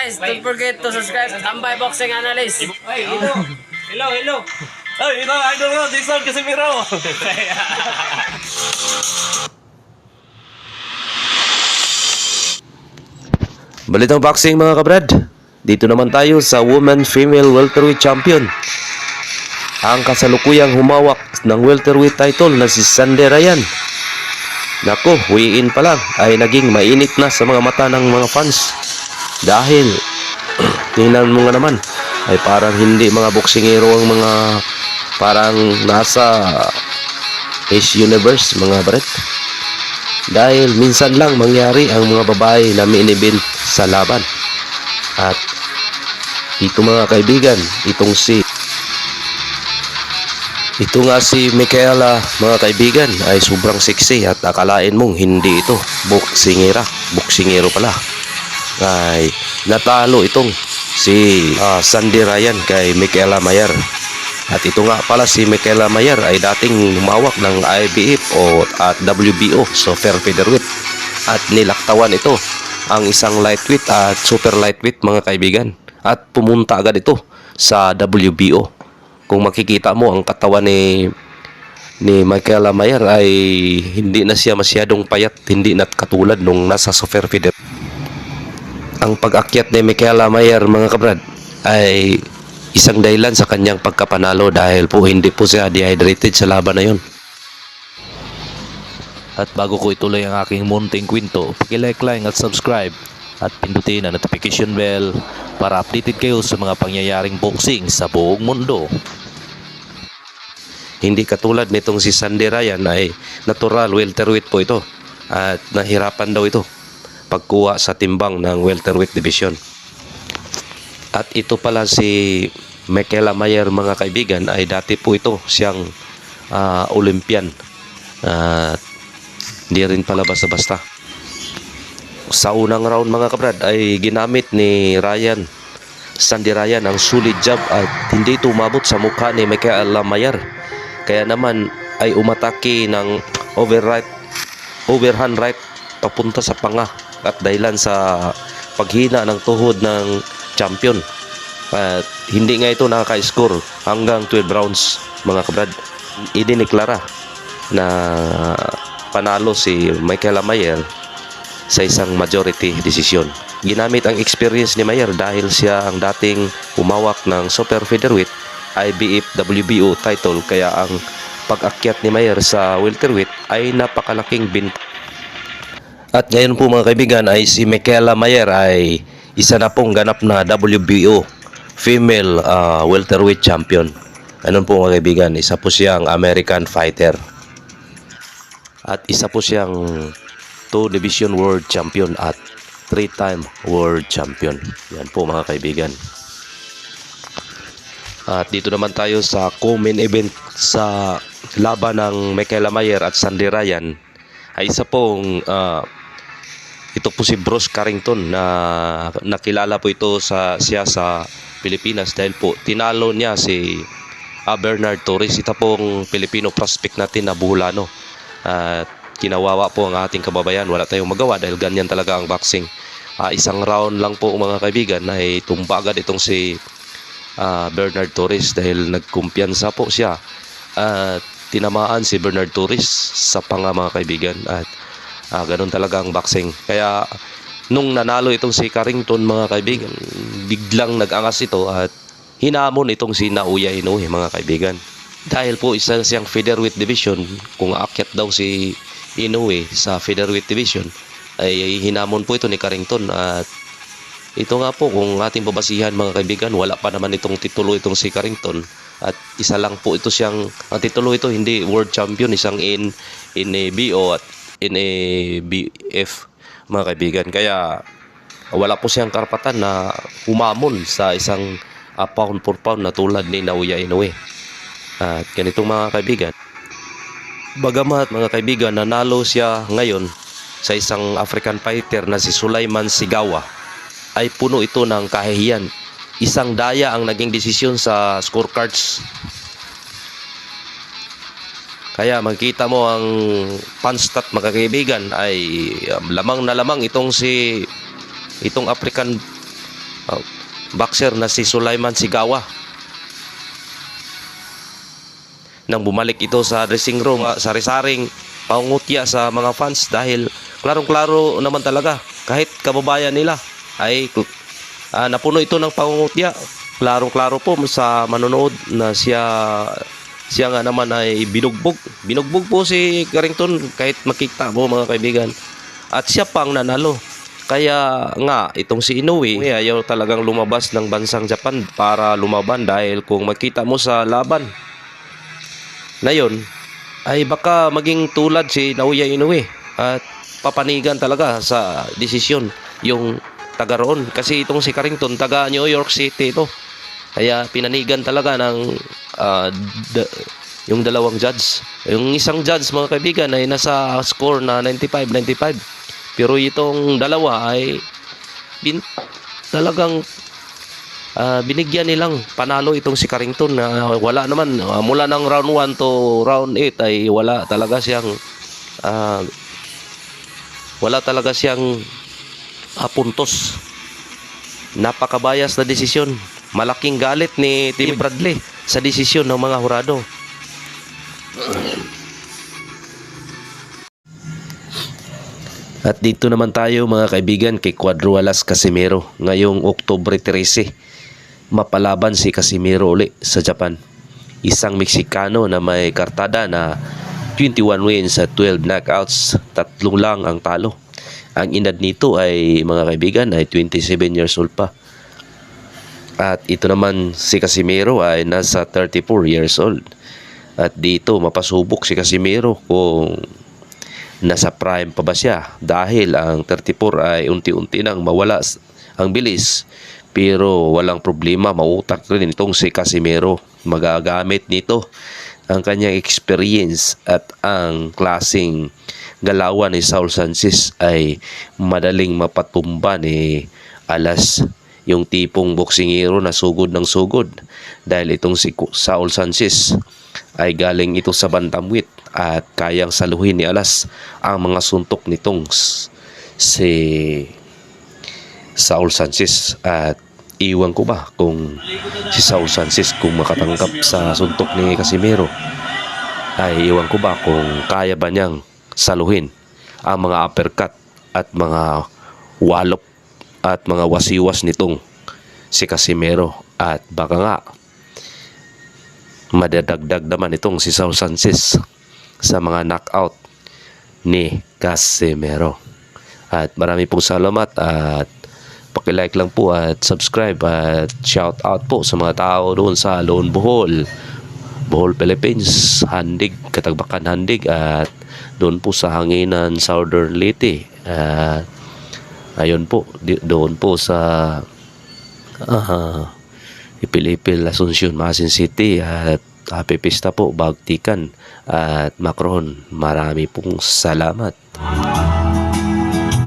guys, don't forget to subscribe to Tambay Boxing Analyst. Ay, hello. Hello, hello. Ay, ito, idol ko, Dixon Casimiro. Balitang boxing mga kabrad. Dito naman tayo sa Women Female Welterweight Champion. Ang kasalukuyang humawak ng welterweight title na si Sandy Ryan. Nako, weigh-in pa lang ay naging mainit na sa mga mata ng mga fans. Dahil, tingnan mo nga naman, ay parang hindi mga boksingero ang mga parang nasa Ace Universe mga bret. Dahil minsan lang mangyari ang mga babae na main event sa laban. At ito mga kaibigan, itong si ito nga si Michaela mga kaibigan ay sobrang sexy at akalain mong hindi ito boksingera, boksingero pala. Ay natalo itong si ah, Sandy Ryan kay Michaela Mayer. At ito nga pala si Michaela Mayer ay dating humawak ng IBF o at WBO super featherweight at nilaktawan ito ang isang lightweight at super lightweight mga kaibigan at pumunta agad ito sa WBO. Kung makikita mo ang katawan ni ni Michaela Mayer ay hindi na siya masyadong payat, hindi na katulad nung nasa super feather. Ang pag-akyat ni Michaela Mayer mga kabrad ay isang dahilan sa kanyang pagkapanalo dahil po hindi po siya dehydrated sa laban na yun. At bago ko ituloy ang aking munting kwento, pakilike, like at subscribe at pindutin ang notification bell para updated kayo sa mga pangyayaring boxing sa buong mundo. Hindi katulad nitong si Sandy Ryan ay natural welterweight po ito at nahirapan daw ito pagkuha sa timbang ng welterweight division. At ito pala si Michaela Mayer mga kaibigan ay dati po ito siyang ah, Olympian. At hindi rin pala basta-basta. Sa unang round mga kabrad ay ginamit ni Ryan Sandy Ryan ang sulit jab at hindi ito umabot sa mukha ni Michaela Mayer. Kaya naman ay umatake ng overright overhand right papunta sa panga at dahilan sa paghina ng tuhod ng champion. At hindi nga ito nakaka-score hanggang 12 rounds mga kabrad. Idiniklara na panalo si Michaela Mayer sa isang majority decision. Ginamit ang experience ni Mayer dahil siya ang dating humawak ng super featherweight IBF WBO title kaya ang pag-akyat ni Mayer sa welterweight ay napakalaking bin at ngayon po mga kaibigan ay si Michaela Mayer ay isa na pong ganap na WBO female ah, welterweight champion. Ano po mga kaibigan, isa po siyang American fighter. At isa po siyang two division world champion at three time world champion. Yan po mga kaibigan. At dito naman tayo sa co-main event sa laban ng Michaela Mayer at Sandy Ryan ay isa pong ah, ito po si Bruce Carrington na nakilala po ito sa siya sa Pilipinas dahil po tinalo niya si ah, Bernard Torres ito pong Filipino prospect natin na Buholano at kinawawa po ang ating kababayan wala tayong magawa dahil ganyan talaga ang boxing. Ah, isang round lang po mga kaibigan ay tumba agad itong si ah, Bernard Torres dahil nagkumpiyansa po siya. At tinamaan si Bernard Torres sa panga mga kaibigan. At ah, ganun talaga ang boxing. Kaya nung nanalo itong si Carrington mga kaibigan biglang nag-angas ito at hinamon itong si Naoya Inoue mga kaibigan. Dahil po isa siyang featherweight division kung aakyat daw si Inoue sa featherweight division ay hinamon po ito ni Carrington at ito nga po kung ating babasihan mga kaibigan wala pa naman itong titulo itong si Carrington at isa lang po ito siyang ang titulo ito hindi world champion isang in NABO at NABF mga kaibigan kaya wala po siyang karapatan na humamon sa isang ah, pound for pound na tulad ni Naoya Inoue at ganitong mga kaibigan bagamat mga kaibigan nanalo siya ngayon sa isang African fighter na si Sulaiman Sigawa ay puno ito ng kahihiyan. Isang daya ang naging desisyon sa scorecards. Kaya makita mo ang panstat mga ay um, lamang na lamang itong si itong African uh, boxer na si Sulaiman Sigawa. Nang bumalik ito sa dressing room, uh, sari-saring pangungutya sa mga fans dahil klarong-klaro naman talaga kahit kababayan nila ay uh, napuno ito ng pangungutya. Klarong-klaro po sa manonood na siya siya nga naman ay binugbog. Binugbog po si Carrington kahit makita mo mga kaibigan. At siya pang nanalo. Kaya nga itong si Inoue ayaw talagang lumabas ng bansang Japan para lumaban dahil kung makita mo sa laban na yon ay baka maging tulad si Naoya Inoue at papanigan talaga sa desisyon yung taga roon kasi itong si Carrington taga New York City ito kaya pinanigan talaga ng da- yung dalawang judge. Yung isang judge mga kaibigan ay nasa score na 95-95 pero itong dalawa ay bin, talagang ah, binigyan nilang panalo itong si Carrington na wala naman. Ah, mula ng round 1 to round 8 ay wala talaga siyang ah, wala talaga siyang ah, puntos. Napakabayas na desisyon malaking galit ni Tim Bradley sa desisyon ng mga hurado At dito naman tayo mga kaibigan kay Cuadrualas Casimiro ngayong Oktubre 13. Mapalaban si Casimiro uli sa Japan. Isang Meksikano na may kartada na 21 wins at 12 knockouts, tatlong lang ang talo. Ang edad nito ay mga kaibigan ay 27 years old pa. At ito naman si Casimiro ay nasa 34 years old. At dito mapasubok si Casimiro kung nasa prime pa ba siya. Dahil ang 34 ay unti-unti nang mawala ang bilis. Pero walang problema mautak rin itong si Casimiro. Magagamit nito ang kanyang experience at ang klasing galawan ni Saul Sanchez ay madaling mapatumba ni Alas yung tipong boksingero na sugod ng sugod dahil itong si Saul Sanchez ay galing ito sa bantamweight at kayang saluhin ni Alas ang mga suntok nitong si Saul Sanchez. At iwan ko ba kung si Saul Sanchez kung makatanggap sa suntok ni Casimiro ay iwan ko ba kung kaya ba niyang saluhin ang mga uppercut at mga wallop at mga wasiwas nitong si Casimiro at baka nga madadagdag naman itong si Saul Sanchez sa mga knockout ni Casimiro. At marami pong salamat at pakilike lang po at subscribe at shout out po sa mga tao doon sa Lone Bohol, Bohol, Philippines, Handig, Katagbakan Handig at doon po sa Hanginan, Southern Leyte. At ayun po, doon po sa ah, Ipil-Ipil, Asuncion, Masin City at Happy Pista po, Bagtikan at Macron. Marami pong salamat.